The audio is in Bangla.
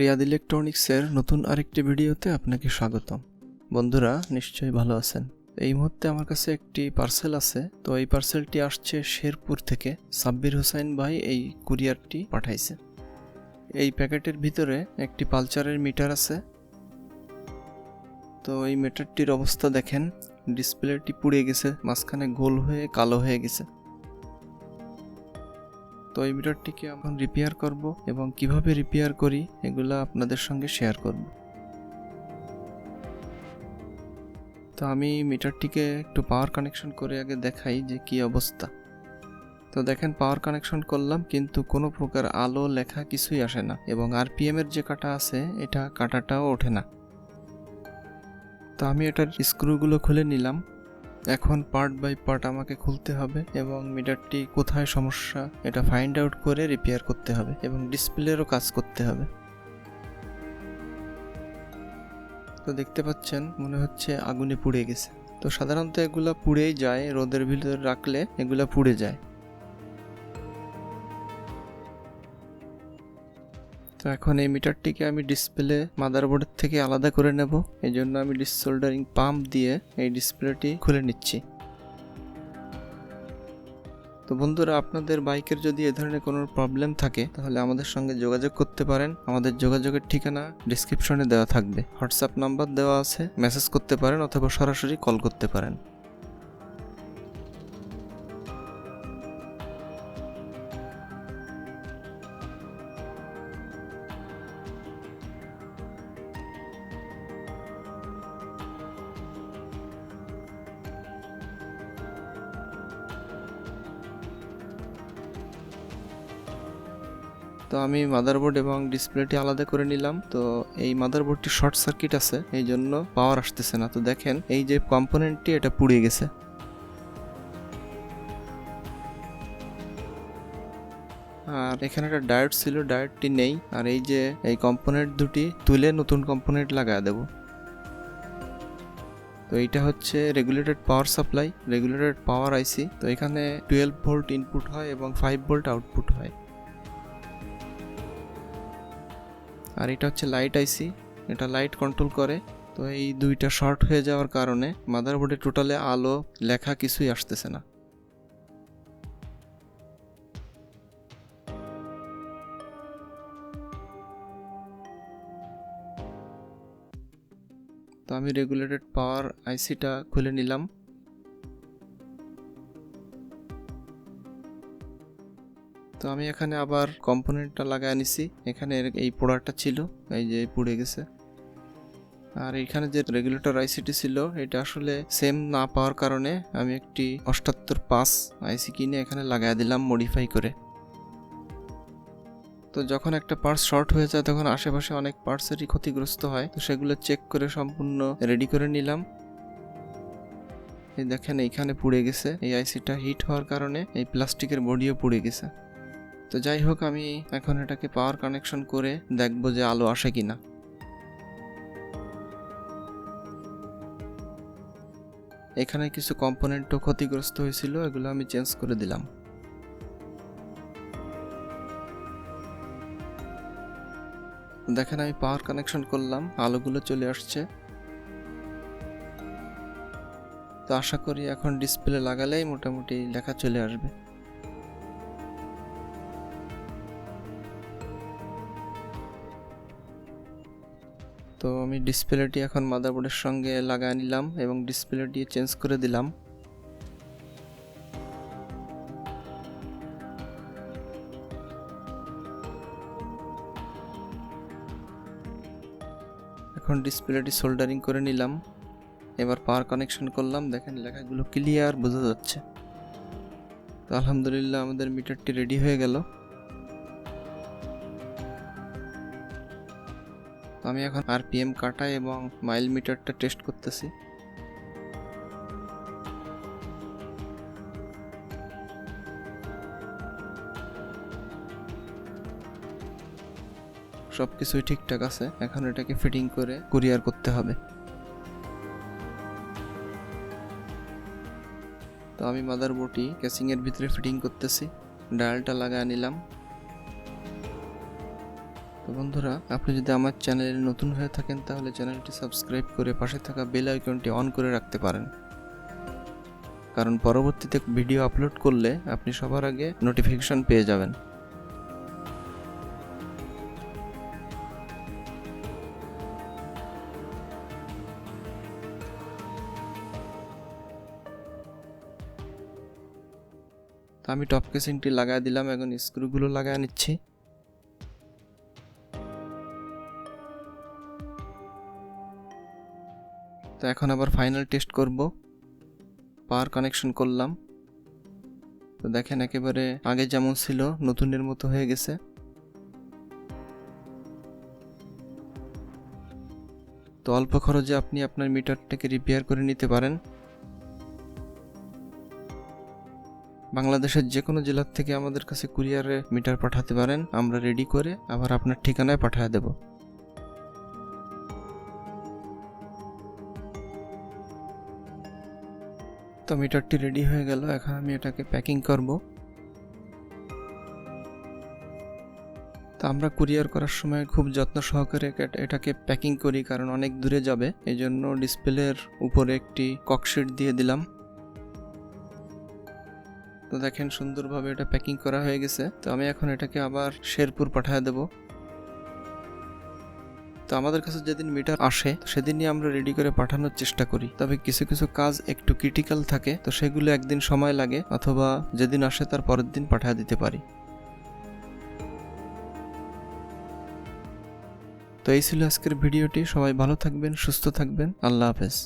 রিয়াদ ইলেকট্রনিক্সের নতুন আরেকটি ভিডিওতে আপনাকে স্বাগতম। বন্ধুরা, নিশ্চয়ই ভালো আছেন। এই মুহূর্তে আমার কাছে একটি পার্সেল আছে, তো এই পার্সেলটি আসছে শেরপুর থেকে সাব্বির হোসাইন ভাই এই কুরিয়ারটি পাঠাইছে। এই প্যাকেটের ভিতরে একটি পালচারের মিটার আছে। তো এই মিটারটির অবস্থা দেখেন, ডিসপ্লেটি পুড়ে গেছে, মাঝখানে গোল হয়ে কালো হয়ে গেছে। তো এই মিটারটিকে এখন রিপেয়ার করব এবং কীভাবে রিপেয়ার করি এগুলো আপনাদের সঙ্গে শেয়ার করব। তো আমি মিটারটিকে একটু পাওয়ার কানেকশন করে আগে দেখাই যে কি অবস্থা। তো দেখেন পাওয়ার কানেকশন করলাম, কিন্তু কোনো প্রকার আলো, লেখা কিছুই আসে না এবং আরপিএম এর যে কাটা আছে, এটা কাটাটাও ওঠে না। তো আমি এটার স্ক্রুগুলো খুলে নিলাম। এখন পার্ট বাই পার্ট আমাকে খুলতে হবে এবং মিটারটি কোথায় সমস্যা এটা ফাইন্ড আউট করে রিপেয়ার করতে হবে এবং ডিসপ্লেরও কাজ করতে হবে। তো দেখতে পাচ্ছেন, মনে হচ্ছে আগুনে পুড়ে গেছে। তো সাধারণত এগুলা পুড়েই যায়, রোদের ভিতরে রাখলে এগুলা পুড়ে যায়। তো এখন এই মিটারটিকে আমি ডিসপ্লে মাদারবোর্ডের থেকে আলাদা করে নেব। এই জন্য আমি ডিসোল্ডারিং পাম্প দিয়ে এই ডিসপ্লেটি খুলে নিচ্ছি। তো বন্ধুরা, আপনাদের বাইকের যদি এ ধরনের কোনো প্রবলেম থাকে, তাহলে আমাদের সঙ্গে যোগাযোগ করতে পারেন। আমাদের যোগাযোগের ঠিকানা ডিসক্রিপশনে দেওয়া থাকবে। হোয়াটসঅ্যাপ নাম্বার দেওয়া আছে। মেসেজ করতে পারেন অথবা সরাসরি কল করতে পারেন। তো আমি মাদারবোর্ড এবং ডিসপ্লেটি আলাদা করে নিলাম। তো এই মাদারবোর্ডটি শর্ট সার্কিট আছে, এই জন্য পাওয়ার আসতেছে না। তো দেখেন, এই যে কম্পোনেন্টটি এটা পুড়ে গেছে। আর এখানে একটা ডায়েট ছিল ডায়েটটি নেই। আর এই যে, এই কম্পোনেন্ট দুটি তুলে নতুন কম্পোনেন্ট লাগা দেব। তো এইটা হচ্ছে regulated power supply regulated power IC তো এখানে টুয়েলভ ভোল্ট ইনপুট হয় এবং ফাইভ ভোল্ট আউটপুট হয়। আর এটা হচ্ছে লাইট আইসি এটা লাইট কন্ট্রোল করে। তো এই দুইটা শর্ট হয়ে যাওয়ার কারণে মাদারবোর্ডে টোটালে আলো, লেখা কিছুই আসতেছে না। তো আমি রেগুলেটেড পাওয়ার আইসিটা খুলে নিলাম। তো আমি এখানে আবার কম্পোনেন্টটা লাগায় নিছি এখানে এই পোড়াটা ছিল, এই যে পুড়ে গেছে। আর এখানে যে রেগুলেটর আইসিটি ছিল, এটা আসলে সেম না পাওয়ার কারণে আমি একটি অষ্টাত্তর পাঁচ আইসি কিনে এখানে লাগাই দিলাম মডিফাই করে। তো যখন একটা পার্টস শর্ট হয়ে যায়, তখন আশেপাশে অনেক পার্টসেরই ক্ষতিগ্রস্ত হয়। তো সেগুলো চেক করে সম্পূর্ণ রেডি করে নিলাম। এই দেখেন, এইখানে পুড়ে গেছে। এই আইসিটা হিট হওয়ার কারণে এই প্লাস্টিকের বডিও পুড়ে গেছে। তো যাই হোক, আমি এখন এটাকে পাওয়ার কানেকশন করে দেখব যে আলো আসে কিনা। এখানে কিছু কম্পোনেন্টও ক্ষতিগ্রস্ত হয়েছিল, এগুলো আমি চেঞ্জ করে দিলাম। দেখেন, আমি পাওয়ার কানেকশন করলাম, আলোগুলো চলে আসছে। তো আশা করি এখন ডিসপ্লে লাগালেই মোটামুটি লেখা চলে আসবে। তো আমি ডিসপ্লেটি এখন মাদারবোর্ডের সঙ্গে লাগায় নিলাম এবং ডিসপ্লেটি চেঞ্জ করে দিলাম। এখন ডিসপ্লেটি সোল্ডারিং করে নিলাম। এবার পাওয়ার কানেকশন করলাম, দেখেন লেখাগুলো ক্লিয়ার বোঝা যাচ্ছে। তো আলহামদুলিল্লাহ আমাদের মিটারটি রেডি হয়ে গেল। তো আমি এখন আরপিএম কাটা এবং মাইল মিটারটা টেস্ট করতেছি। সব কিছুই ঠিকঠাক আছে। এখন এটাকে ফিটিং করে কুরিয়ার করতে হবে। তো আমি মাদারবোর্ডটি কেসিংয়ের ভিতরে ফিটিং করতেছি। ডায়ালটা লাগায় নিলাম। তো বন্ধুরা, আপনি যদি আমার চ্যানেলে নতুন হয়ে থাকেন, তাহলে চ্যানেলটি সাবস্ক্রাইব করে পাশে থাকা বেল আইকনটি অন করে রাখতে পারেন। কারণ পরবর্তীতে ভিডিও আপলোড করলে আপনি সবার আগে নোটিফিকেশন পেয়ে যাবেন। তো আমি টপ কেসিংটি লাগাই দিলাম, এখন স্ক্রুগুলো লাগায় নিচ্ছি। তো এখন আবার ফাইনাল টেস্ট করব। পাওয়ার কানেকশন করলাম। তো দেখেন একেবারে আগে যেমন ছিল, নতুনের মতো হয়ে গেছে। তো অল্প খরচে আপনি আপনার মিটারটাকে রিপেয়ার করে নিতে পারেন। বাংলাদেশের যে কোনো জেলার থেকে আমাদের কাছে কুরিয়ারে মিটার পাঠাতে পারেন। আমরা রেডি করে আবার আপনার ঠিকানায় পাঠিয়ে দেব। তো মিটারটি রেডি হয়ে গেল, এখন আমি এটাকে প্যাকিং করব। তো আমরা কুরিয়ার করার সময় খুব যত্ন সহকারে এটাকে প্যাকিং করি, কারণ অনেক দূরে যাবে। এই জন্য ডিসপ্লের উপরে একটি ককশিট দিয়ে দিলাম। তো দেখেন সুন্দরভাবে এটা প্যাকিং করা হয়ে গেছে। তো আমি এখন এটাকে আবার শেরপুর পাঠিয়ে দেব। আমাদের কাছে যেদিন মিটার আসে সেদিন সেদিনই আমরা রেডি করে পাঠানোর চেষ্টা করি। তবে কিছু কিছু কাজ একটু ক্রিটিক্যাল থাকে, তো সেগুলো একদিন সময় লাগে, অথবা যেদিন আসে তার পরের দিন পাঠিয়ে দিতে পারি। তো এই ছিল আজকের ভিডিওটি। সবাই ভালো থাকবেন, সুস্থ থাকবেন। আল্লাহ হাফেজ।